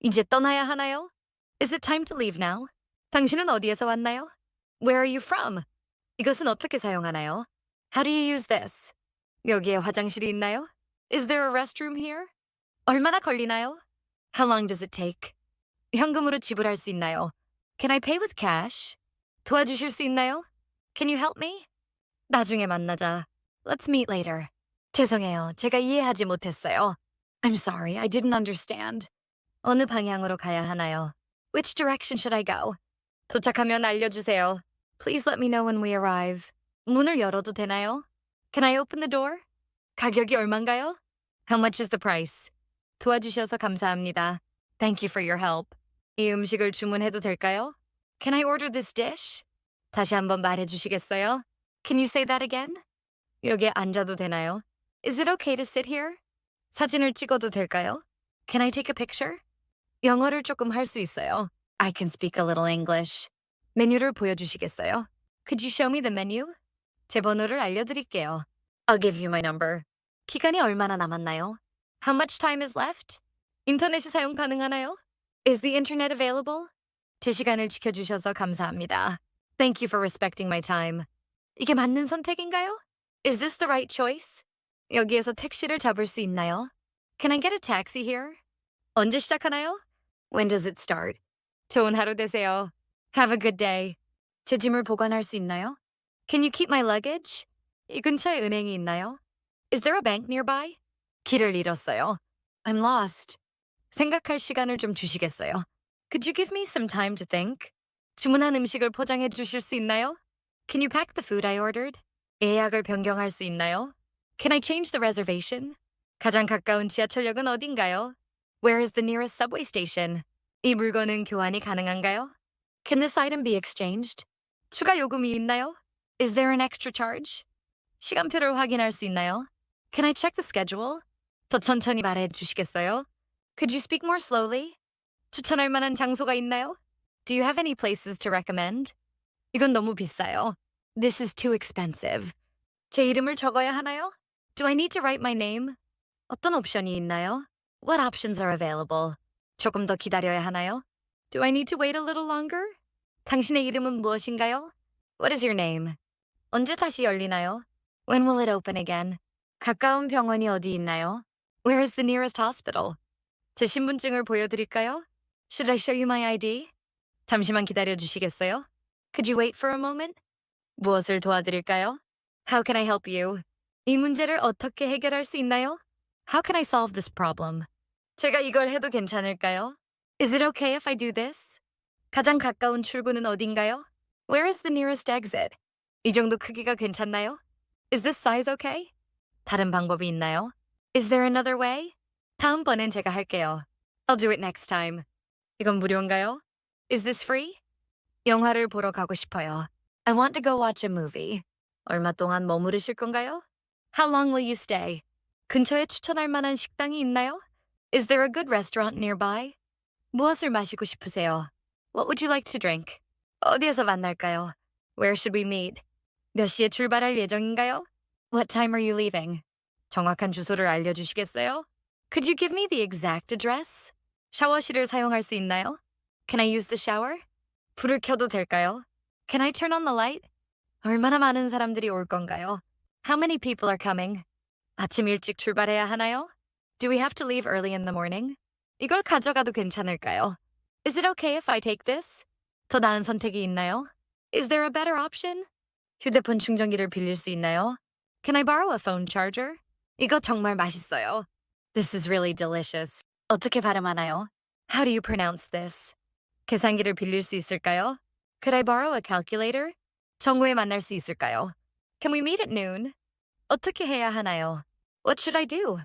이제 떠나야 하나요? Is it time to leave now? 당신은 어디에서 왔나요? Where are you from? 이것은 어떻게 사용하나요? How do you use this? 여기에 화장실이 있나요? Is there a restroom here? 얼마나 걸리나요? How long does it take? 현금으로 지불할 수 있나요? Can I pay with cash? 도와주실 수 있나요? Can you help me? 나중에 만나자. Let's meet later. 죄송해요. 제가 이해하지 못했어요. I'm sorry. I didn't understand. 어느 방향으로 가야 하나요? Which direction should I go? 도착하면 알려주세요. Please let me know when we arrive. 문을 열어도 되나요? Can I open the door? 가격이 얼만가요? How much is the price? 도와주셔서 감사합니다. Thank you for your help. 이 음식을 주문해도 될까요? Can I order this dish? 다시 한번 말해 주시겠어요? Can you say that again? 여기에 앉아도 되나요? Is it okay to sit here? 사진을 찍어도 될까요? Can I take a picture? 영어를 조금 할 수 있어요. I can speak a little English. 메뉴를 보여주시겠어요? Could you show me the menu? 제 번호를 알려드릴게요. I'll give you my number. 기간이 얼마나 남았나요? How much time is left? 인터넷이 사용 가능하나요? Is the internet available? 제 시간을 지켜주셔서 감사합니다. Thank you for respecting my time. 이게 맞는 선택인가요? Is this the right choice? 여기에서 택시를 잡을 수 있나요? Can I get a taxi here? 언제 시작하나요? When does it start? 좋은 하루 되세요. Have a good day. 제 짐을 보관할 수 있나요? Can you keep my luggage? 이 근처에 은행이 있나요? Is there a bank nearby? 길을 잃었어요. I'm lost. 생각할 시간을 좀 주시겠어요? Could you give me some time to think? 주문한 음식을 포장해 주실 수 있나요? Can you pack the food I ordered? 예약을 변경할 수 있나요? Can I change the reservation? 가장 가까운 지하철역은 어딘가요? Where is the nearest subway station? 이 물건은 교환이 가능한가요? Can this item be exchanged? 추가 요금이 있나요? Is there an extra charge? 시간표를 확인할 수 있나요? Can I check the schedule? 더 천천히 말해 주시겠어요? Could you speak more slowly? 추천할 만한 장소가 있나요? Do you have any places to recommend? 이건 너무 비싸요. This is too expensive. 제 이름을 적어야 하나요? Do I need to write my name? 어떤 옵션이 있나요? What options are available? 조금 더 기다려야 하나요? Do I need to wait a little longer? 당신의 이름은 무엇인가요? What is your name? 언제 다시 열리나요? When will it open again? 가까운 병원이 어디 있나요? Where is the nearest hospital? 제 신분증을 보여드릴까요? Should I show you my ID? 잠시만 기다려 주시겠어요? Could you wait for a moment? 무엇을 도와드릴까요? How can I help you? 이 문제를 어떻게 해결할 수 있나요? How can I solve this problem? 제가 이걸 해도 괜찮을까요? Is it okay if I do this? 가장 가까운 출구는 어딘가요? Where is the nearest exit? 이 정도 크기가 괜찮나요? Is this size okay? 다른 방법이 있나요? Is there another way? 다음번엔 제가 할게요. I'll do it next time. 이건 무료인가요? Is this free? 영화를 보러 가고 싶어요. I want to go watch a movie. 얼마 동안 머무르실 건가요? How long will you stay? 근처에 추천할 만한 식당이 있나요? Is there a good restaurant nearby? 무엇을 마시고 싶으세요? What would you like to drink? 어디에서 만날까요? Where should we meet? 몇 시에 출발할 예정인가요? What time are you leaving? 정확한 주소를 알려주시겠어요? Could you give me the exact address? 샤워실을 사용할 수 있나요? Can I use the shower? 불을 켜도 될까요? Can I turn on the light? 얼마나 많은 사람들이 올 건가요? How many people are coming? 아침 일찍 출발해야 하나요? Do we have to leave early in the morning? 이걸 가져가도 괜찮을까요? Is it okay if I take this? 더 나은 선택이 있나요? Is there a better option? 휴대폰 충전기를 빌릴 수 있나요? Can I borrow a phone charger? 이거 정말 맛있어요. This is really delicious. 어떻게 발음하나요? How do you pronounce this? 계산기를 빌릴 수 있을까요? Could I borrow a calculator? 정오에 만날 수 있을까요? Can we meet at noon? 어떻게 해야 하나요? What should I do?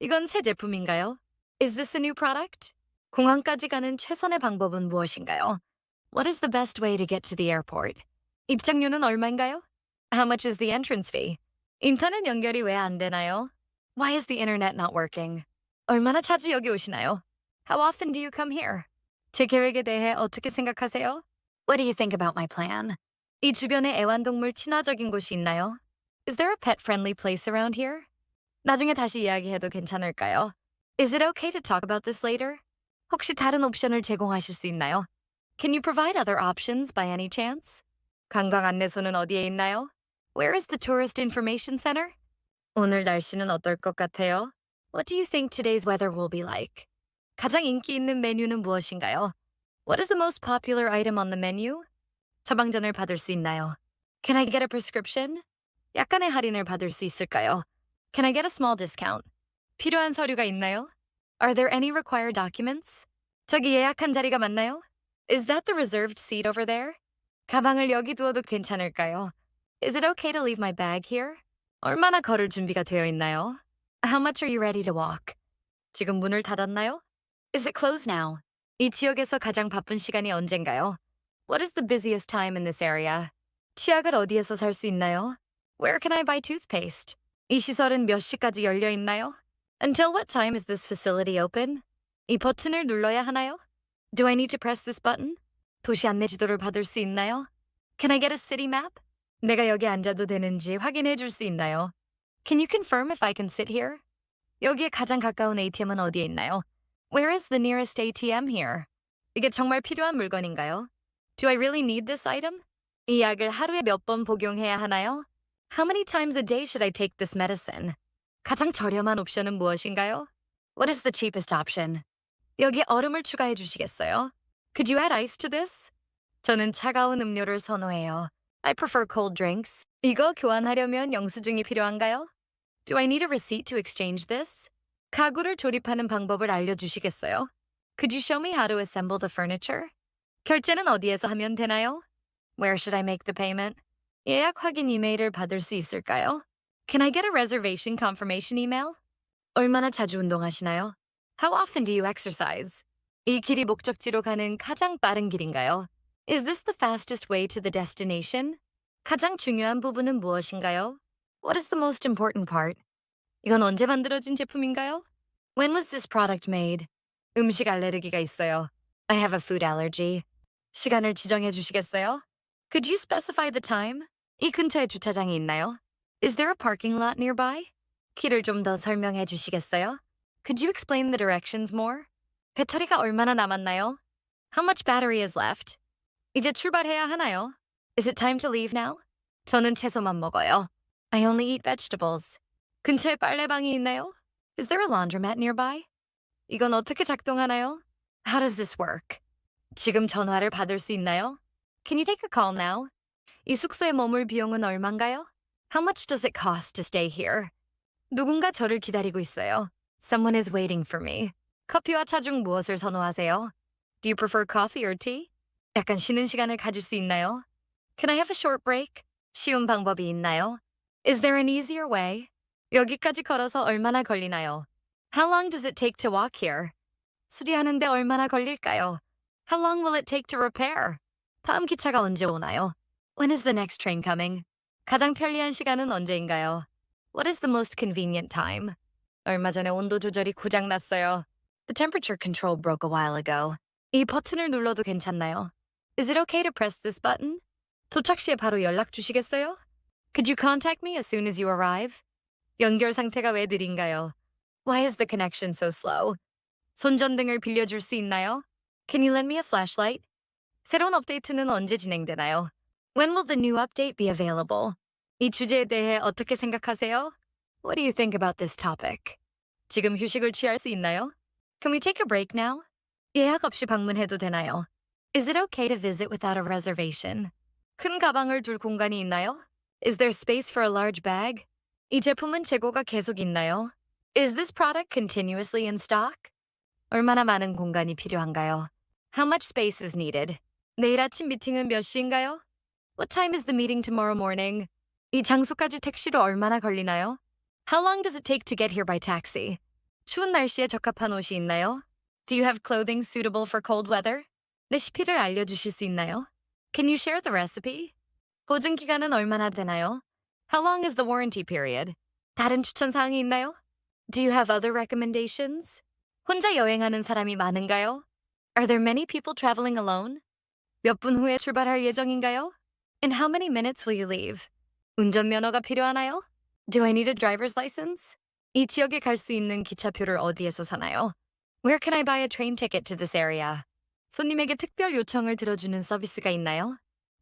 이건 새 제품인가요? Is this a new product? 공항까지 가는 최선의 방법은 무엇인가요? What is the best way to get to the airport? 입장료는 얼마인가요? How much is the entrance fee? 인터넷 연결이 왜 안 되나요? Why is the internet not working? 얼마나 자주 여기 오시나요? How often do you come here? 제 계획에 대해 어떻게 생각하세요? What do you think about my plan? 이 주변에 애완동물 친화적인 곳이 있나요? Is there a pet-friendly place around here? 나중에 다시 이야기해도 괜찮을까요? Is it okay to talk about this later? 혹시 다른 옵션을 제공하실 수 있나요? Can you provide other options by any chance? 관광 안내소는 어디에 있나요? Where is the tourist information center? 오늘 날씨는 어떨 것 같아요? What do you think today's weather will be like? 가장 인기 있는 메뉴는 무엇인가요? What is the most popular item on the menu? 처방전을 받을 수 있나요? Can I get a prescription? 약간의 할인을 받을 수 있을까요? Can I get a small discount? 필요한 서류가 있나요? Are there any required documents? 저기 예약한 자리가 맞나요? Is that the reserved seat over there? 가방을 여기 두어도 괜찮을까요? Is it okay to leave my bag here? 얼마나 걸을 준비가 되어 있나요? How much are you ready to walk? 지금 문을 닫았나요? Is it closed now? 이 지역에서 가장 바쁜 시간이 언젠가요? What is the busiest time in this area? 치약을 어디에서 살 수 있나요? Where can I buy toothpaste? 이 시설은 몇 시까지 열려 있나요? Until what time is this facility open? 이 버튼을 눌러야 하나요? Do I need to press this button? 도시 안내 지도를 받을 수 있나요? Can I get a city map? 내가 여기 앉아도 되는지 확인해 줄 수 있나요? Can you confirm if I can sit here? 여기에 가장 가까운 ATM은 어디에 있나요? Where is the nearest ATM here? 이게 정말 필요한 물건인가요? Do I really need this item? 이 약을 하루에 몇 번 복용해야 하나요? How many times a day should I take this medicine? 가장 저렴한 옵션은 무엇인가요? What is the cheapest option? 여기 얼음을 추가해 주시겠어요? Could you add ice to this? 저는 차가운 음료를 선호해요. I prefer cold drinks. 이거 교환하려면 영수증이 필요한가요? Do I need a receipt to exchange this? 가구를 조립하는 방법을 알려주시겠어요? Could you show me how to assemble the furniture? 결제는 어디에서 하면 되나요? Where should I make the payment? 예약 확인 이메일을 받을 수 있을까요? Can I get a reservation confirmation email? 얼마나 자주 운동하시나요? How often do you exercise? 이 길이 목적지로 가는 가장 빠른 길인가요? Is this the fastest way to the destination? 가장 중요한 부분은 무엇인가요? What is the most important part? 이건 언제 만들어진 제품인가요? When was this product made? 음식 알레르기가 있어요. I have a food allergy. 시간을 지정해 주시겠어요? Could you specify the time? 이 근처에 주차장이 있나요? Is there a parking lot nearby? 길을 좀 더 설명해 주시겠어요? Could you explain the directions more? 배터리가 얼마나 남았나요? How much battery is left? 이제 출발해야 하나요? Is it time to leave now? 저는 채소만 먹어요. I only eat vegetables. 근처에 빨래방이 있나요? Is there a laundromat nearby? 이건 어떻게 작동하나요? How does this work? 지금 전화를 받을 수 있나요? Can you take a call now? 이 숙소에 머물 비용은 얼마인가요? How much does it cost to stay here? 누군가 저를 기다리고 있어요. Someone is waiting for me. 커피와 차 중 무엇을 선호하세요? Do you prefer coffee or tea? 약간 쉬는 시간을 가질 수 있나요? Can I have a short break? 쉬운 방법이 있나요? Is there an easier way? 여기까지 걸어서 얼마나 걸리나요? How long does it take to walk here? 수리하는데 얼마나 걸릴까요? How long will it take to repair? 다음 기차가 언제 오나요? When is the next train coming? 가장 편리한 시간은 언제인가요? What is the most convenient time? 얼마 전에 온도 조절이 고장 났어요. The temperature control broke a while ago. 이 버튼을 눌러도 괜찮나요? Is it okay to press this button? 도착 시에 바로 연락 주시겠어요? Could you contact me as soon as you arrive? 연결 상태가 왜 느린가요? Why is the connection so slow? 손전등을 빌려줄 수 있나요? Can you lend me a flashlight? 새로운 업데이트는 언제 진행되나요? When will the new update be available? 이 주제에 대해 어떻게 생각하세요? What do you think about this topic? 지금 휴식을 취할 수 있나요? Can we take a break now? 예약 없이 방문해도 되나요? Is it okay to visit without a reservation? 큰 가방을 둘 공간이 있나요? Is there space for a large bag? 이 제품은 재고가 계속 있나요? Is this product continuously in stock? 얼마나 많은 공간이 필요한가요? How much space is needed? 내일 아침 미팅은 몇 시인가요? What time is the meeting tomorrow morning? 이 장소까지 택시로 얼마나 걸리나요? How long does it take to get here by taxi? 추운 날씨에 적합한 옷이 있나요? Do you have clothing suitable for cold weather? 레시피를 알려주실 수 있나요? Can you share the recipe? 보증 기간은 얼마나 되나요? How long is the warranty period? 다른 추천 사항이 있나요? Do you have other recommendations? 혼자 여행하는 사람이 많은가요? Are there many people traveling alone? 몇 분 후에 출발할 예정인가요? In how many minutes will you leave? 운전면허가 필요하나요? Do I need a driver's license? 이 지역에 갈 수 있는 기차표를 어디에서 사나요? Where can I buy a train ticket to this area? 손님에게 특별 요청을 들어주는 서비스가 있나요?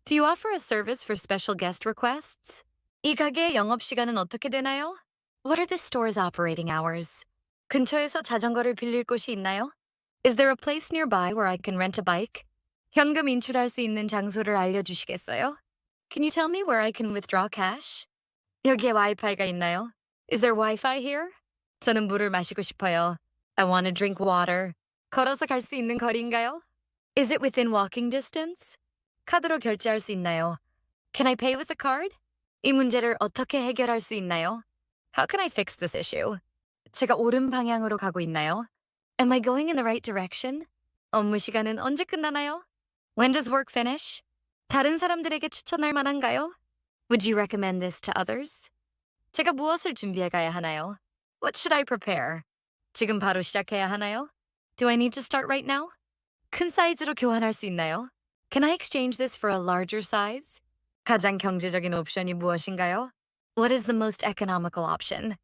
Do you offer a service for special guest requests? 이 가게의 영업시간은 어떻게 되나요? What are the store's operating hours? 근처에서 자전거를 빌릴 곳이 있나요? Is there a place nearby where I can rent a bike? 현금 인출할 수 있는 장소를 알려주시겠어요? Can you tell me where I can withdraw cash? 여기에 와이파이가 있나요? Is there Wi-Fi here? 저는 물을 마시고 싶어요. I want to drink water. 걸어서 갈 수 있는 거리인가요? Is it within walking distance? 카드로 결제할 수 있나요? Can I pay with a card? 이 문제를 어떻게 해결할 수 있나요? How can I fix this issue? 제가 옳은 방향으로 가고 있나요? Am I going in the right direction? 업무 시간은 언제 끝나나요? When does work finish? 다른 사람들에게 추천할 만한가요? Would you recommend this to others? 제가 무엇을 준비해 가야 하나요? What should I prepare? 지금 바로 시작해야 하나요? Do I need to start right now? 큰 사이즈로 교환할 수 있나요? Can I exchange this for a larger size? 가장 경제적인 옵션이 무엇인가요? What is the most economical option?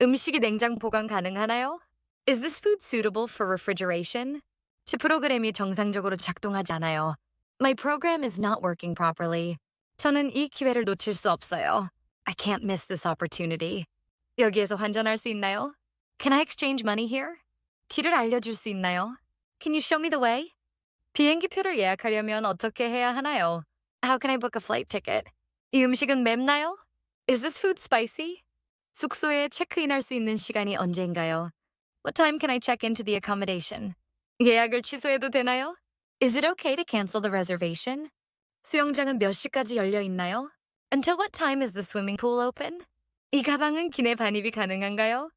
음식이 냉장 보관 가능하나요? Is this food suitable for refrigeration? 제 프로그램이 정상적으로 작동하지 않아요. My program is not working properly. 저는 이 기회를 놓칠 수 없어요. I can't miss this opportunity. 여기에서 환전할 수 있나요? Can I exchange money here? 길을 알려줄 수 있나요? Can you show me the way? 비행기표를 예약하려면 어떻게 해야 하나요? How can I book a flight ticket? 이 음식은 맵나요? Is this food spicy? 숙소에 체크인할 수 있는 시간이 언제인가요? What time can I check into the accommodation? 예약을 취소해도 되나요? Is it okay to cancel the reservation? 수영장은 몇 시까지 열려 있나요? Until what time is the swimming pool open? 이 가방은 기내 반입이 가능한가요?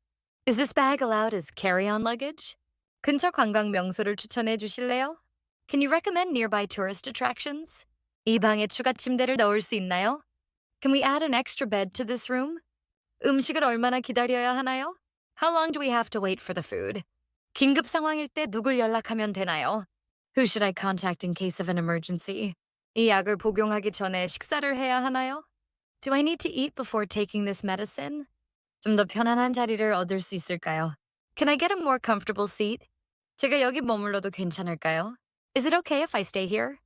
Is this bag allowed as carry-on luggage? 근처 관광 명소를 추천해 주실래요? Can you recommend nearby tourist attractions? 이 방에 추가 침대를 넣을 수 있나요? Can we add an extra bed to this room? 음식을 얼마나 기다려야 하나요? How long do we have to wait for the food? 긴급 상황일 때 누굴 연락하면 되나요? Who should I contact in case of an emergency? 이 약을 복용하기 전에 식사를 해야 하나요? Do I need to eat before taking this medicine? 좀 더 편안한 자리를 얻을 수 있을까요? Can I get a more comfortable seat? 제가 여기 머물러도 괜찮을까요? Is it okay if I stay here?